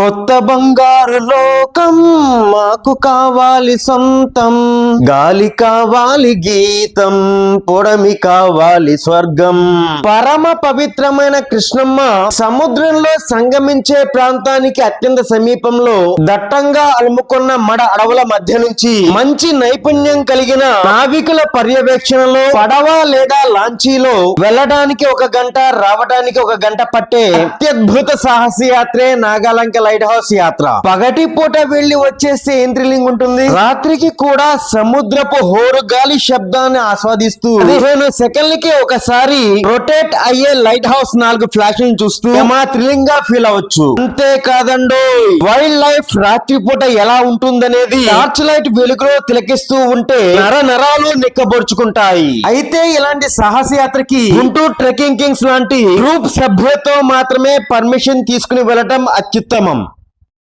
కొత్త బంగారు లోకం మాకు కావాలి సొంతం. గాలి కావాలి గీతం పొడమి కావాలి స్వర్గం. పరమ పవిత్రమైన కృష్ణమ్మ సముద్రంలో సంగమించే ప్రాంతానికి అత్యంత సమీపంలో దట్టంగా అలుముకున్న మడ అడవుల మధ్య నుంచి మంచి నైపుణ్యం కలిగిన నావికుల పర్యవేక్షణలో పడవ లేదా లాంచీలో వెళ్ళడానికి ఒక గంట రావడానికి ఒక గంట పట్టే అత్యద్భుత సాహస యాత్రే లైట్ హౌస్ యాత్ర. పగటి పూట వెళ్ళి వచ్చేస్తే ఏం థ్రిల్లింగ్ ఉంటుంది? రాత్రికి కూడా సముద్రపు హోరు గాలి శబ్దాన్ని ఆస్వాదిస్తూ పదిహేను సెకండ్లకి ఒకసారి రొటేట్ అయ్యే లైట్ హౌస్ నాలుగు ఫ్లాష్ చూస్తూ మా థ్రిల్లింగ్గా ఫీల్ అవ్వచ్చు. అంతే కాదండో వైల్డ్ లైఫ్ రాత్రి పూట ఎలా ఉంటుందనేది టార్చ్ లైట్ వెలుగులో తిలకిస్తూ ఉంటే నర నరాలు నిక్కబొడుచుకుంటాయి అయితే ఇలాంటి సాహస యాత్రకి గుంటూరు ట్రెక్కింగ్ కింగ్స్ లాంటి గ్రూప్ సభ్యులతో మాత్రమే పర్మిషన్ తీసుకుని వెళ్ళటం అత్యుత్తమం.